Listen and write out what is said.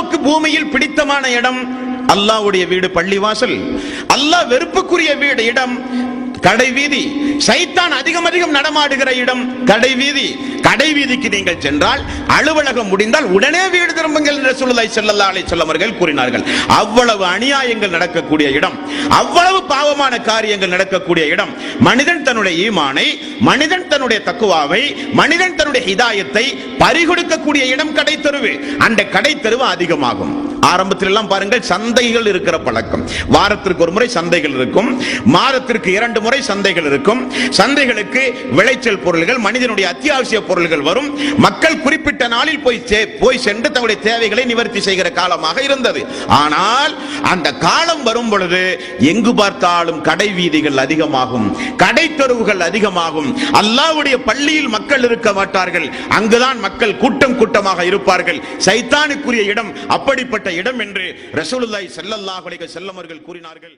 அல்லாவுக்கு பூமியில் பிடித்தமான இடம் அல்லாவுடைய வீடு பள்ளிவாசல். அல்லாஹ் வெறுப்புக்குரிய வீடு இடம். கடை வீதி. சைத்தான் அதிகம் அதிகம் நடமாடுகிற இடம். கடை வீதி. கடை வீதிக்கு நீங்கள் சென்றால் அலுவலகம் முடிந்தால் உடனே வீடு திரும்புங்கள் என்று சொல்லுதாய் செல்லல்லா அலை அவர்கள் கூறினார்கள். அவ்வளவு அநியாயங்கள் நடக்கக்கூடிய இடம் அவ்வளவு பாவமான காரியங்கள் நடக்கக்கூடிய இடம் மனிதன் தன்னுடைய ஈமானை மனிதன் தன்னுடைய தக்குவாவை மனிதன் தன்னுடைய ஹிதாயத்தை பறிகொடுக்கக்கூடிய இடம் கடை தெருவு அந்த கடை தெருவு அதிகமாகும். ஆரம்பத்தில் எல்லாம் பாருங்கள் சந்தைகள் இருக்கிற பழக்கம். வாரத்திற்கு ஒரு முறை சந்தைகள் இருக்கும் மாதத்திற்கு இரண்டு முறை சந்தைகள் இருக்கும். சந்தைகளுக்கு விளைச்சல் பொருள்கள் மனிதனுடைய அத்தியாவசிய பொருள்கள் வரும். மக்கள் குறிப்பிட்ட நாளில் போய் போய் சென்று தங்களுடைய தேவைகளை நிவர்த்தி செய்கிற காலமாக இருந்தது. ஆனால் அந்த காலம் வரும் பொழுது எங்கு பார்த்தாலும் கடை வீதிகள் அதிகமாகும் கடை தெருவுகள் அதிகமாகும். அல்லாவுடைய பள்ளியில் மக்கள் இருக்க மாட்டார்கள். அங்குதான் மக்கள் கூட்டம் கூட்டமாக இருப்பார்கள். சைத்தானுக்குரிய இடம் அப்படிப்பட்ட இடம் என்று ரசூலுல்லாய் செல்லல்லாஹ் செல்லமர்கள் அவர்கள் கூறினார்கள்.